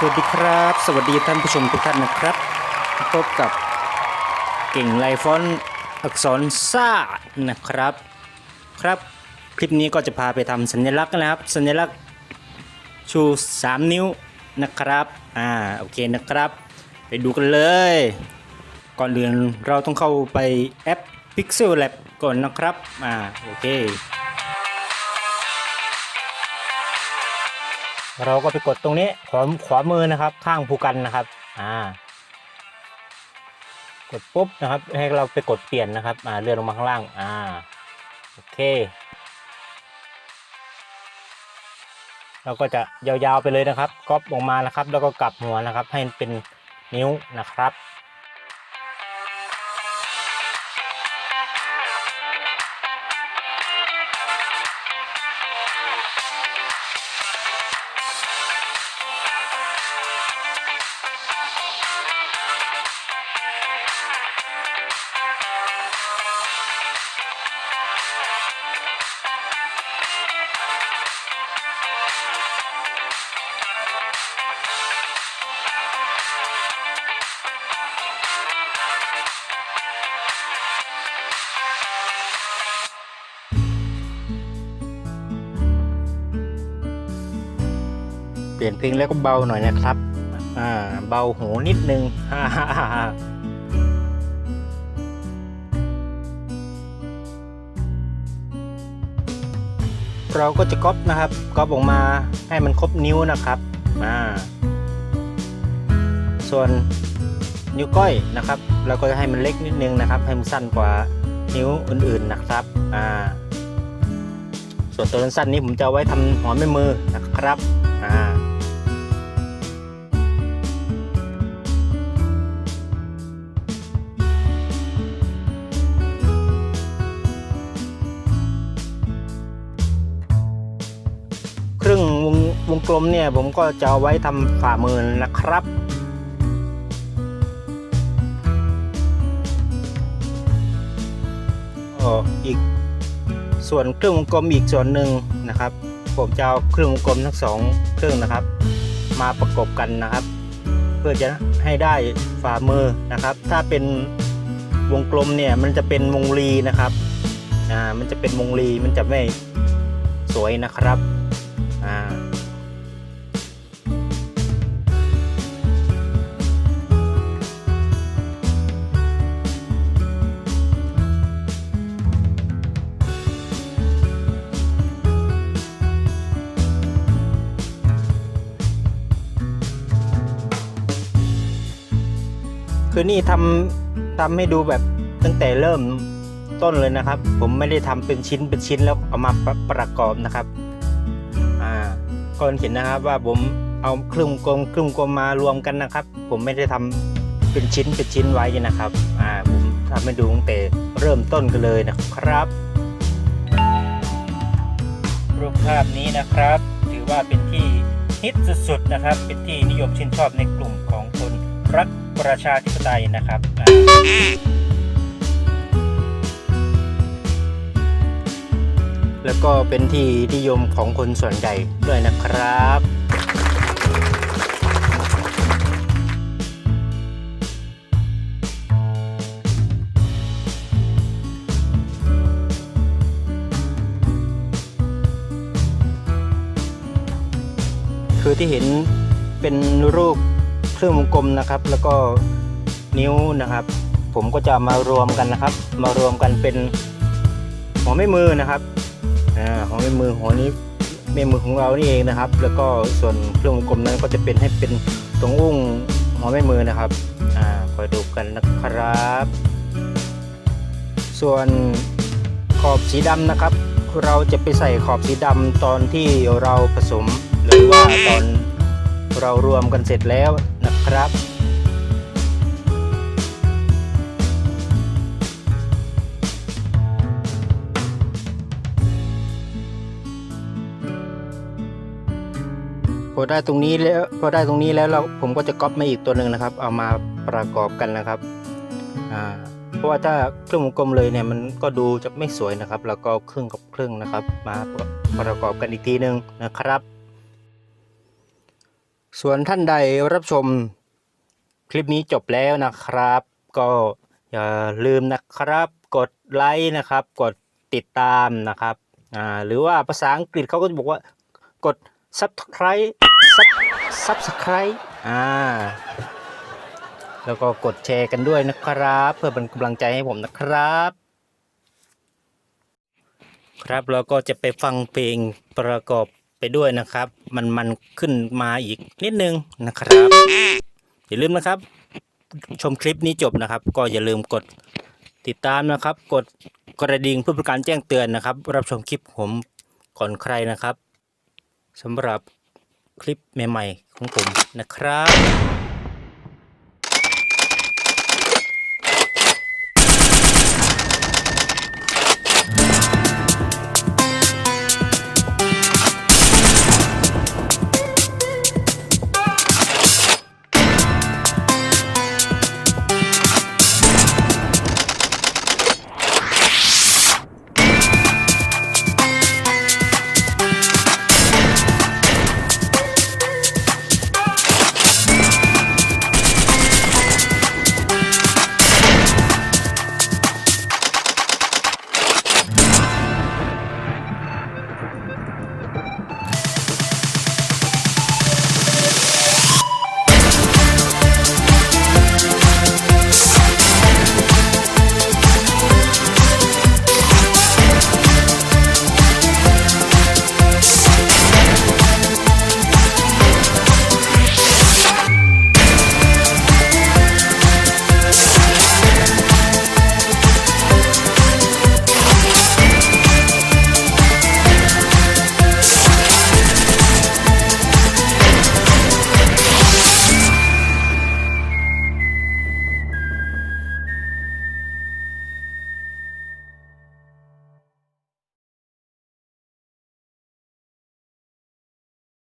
สวัสดีครับ สวัสดีท่านผู้ชมทุกท่านนะครับ พบกับเก่งไลฟอนอักษรซ่านะครับ ครับคลิปนี้ก็จะพาไปทำสัญลักษณ์นะครับ สัญลักษณ์ชู 3 นิ้วนะครับอ่าโอเคนะครับ ไปดูกันเลย ก่อนอื่นเราต้องเข้าไปแอป Pixel Lab ก่อนนะครับอ่าโอเค เราก็ไปกดตรงนี้ขวาขวามือนะครับ ข้างภูกันนะครับ อ่า กดปุ๊บนะครับ ให้เราไปกดเปลี่ยนนะครับ อ่าเลื่อนลงมาข้างล่าง อ่า โอเค เราก็จะยาวๆไปเลยนะครับก๊อปออกมานะครับ แล้วก็กลับหัวนะครับ ให้เป็นนิ้วนะครับ ยนเพลงแล้วก็เบาหน่อยนะครับ อ่า เบาหูนิดนึงฮ่าฮ่าฮ่าเราก็จะก๊อปนะครับก๊อปออกมาให้มันครบนิ้วนะครับอ่าส่วนนิ้วก้อยนะครับ เราก็จะให้มันเล็กนิดนึงนะครับ ให้มันสั้นกว่านิ้วอื่นๆนะครับอ่าส่วนตัวสั้นนี้ผมจะเอาไว้ทำหัวแม่มือนะครับอ่า วงกลมเนี่ยผมก็จะเอาไว้ทำฝ่ามือนะครับอ๋ออีกส่วนเครื่องวงกลมอีกส่วนหนึ่งนะครับ ผมจะเอาเครื่องวงกลมทั้งสองเครื่องนะครับ มาประกบกันนะครับ เพื่อจะให้ได้ฝ่ามือนะครับ ถ้าเป็นวงกลมเนี่ยมันจะเป็นวงรีนะครับอ่ามันจะเป็นวงรีมันจะไม่สวยนะครับอ่า คือนี่ทำทำให้ดูแบบตั้งแต่เริ่มต้นเลยนะครับ ผมไม่ได้ทำเป็นชิ้นเป็นชิ้นแล้วเอามาประประกอบนะครับอ่าก็เห็นนะครับว่าผมเอาครึ่งกลมครึ่งกลมมารวมกันนะครับ ผมไม่ได้ทำเป็นชิ้นเป็นชิ้นไว้นะครับอ่าผมทำให้ดูตั้งแต่เริ่มต้นกันเลยนะครับรูปภาพนี้นะครับ ถือว่าเป็นที่ฮิตสุดๆนะครับ เป็นที่นิยมชื่นชอบในกลุ่มของคนรัก ประชาธิปไตยนะครับแล้วก็เป็นที่นิยมของคนส่วนใหญ่ด้วยนะครับ คือที่เห็นเป็นรูป เครื่องวงกลมนะครับ แล้วก็นิ้วนะครับ ผมก็จะมารวมกันนะครับ มารวมกันเป็นหัวแม่มือนะครับอ่าหัวแม่มือหัวนี้แม่มือของเรานี่เองนะครับ แล้วก็ส่วนเครื่องวงกลมนั้นก็จะเป็นให้เป็นตรงอุ้งหัวแม่มือนะครับอ่าคอยดูกันนะครับ ส่วนขอบสีดำนะครับ เราจะไปใส่ขอบสีดำตอนที่เราผสม หรือว่าตอนเรารวมกันเสร็จแล้ว นะครับพอได้ตรงนี้แล้วพอได้ตรงนี้แล้วเราผมก็จะก๊อปมาอีกตัวหนึ่งนะครับ เอามาประกอบกันนะครับอ่าเพราะว่าถ้าเครื่องวงกลมเลยเนี่ยมันก็ดูจะไม่สวยนะครับ แล้วก็ครึ่งกับครึ่งนะครับ มาประกอบกันอีกทีหนึ่งนะครับ ส่วนท่านใดรับชม คลิปนี้จบแล้วนะครับ ก็อย่าลืมนะครับ กดไลค์นะครับ กดติดตามนะครับอ่าหรือว่าภาษาอังกฤษเขาก็จะบอกว่ากด subscribe sub subscribe อ่าแล้วก็กดแชร์กันด้วยนะครับ เพื่อเป็นกำลังใจให้ผมนะครับ ครับเราก็จะไปฟังเพลงประกอบไปด้วยนะครับ มันมันขึ้นมาอีกนิดนึงนะครับ อย่าลืมนะครับ ชมคลิปนี้จบนะครับ ก็อย่าลืมกดติดตามนะครับ กดกระดิ่งเพื่อเป็นการแจ้งเตือนนะครับ รับชมคลิปผมก่อนใครนะครับสำหรับคลิปใหม่ ๆ ของผมนะครับ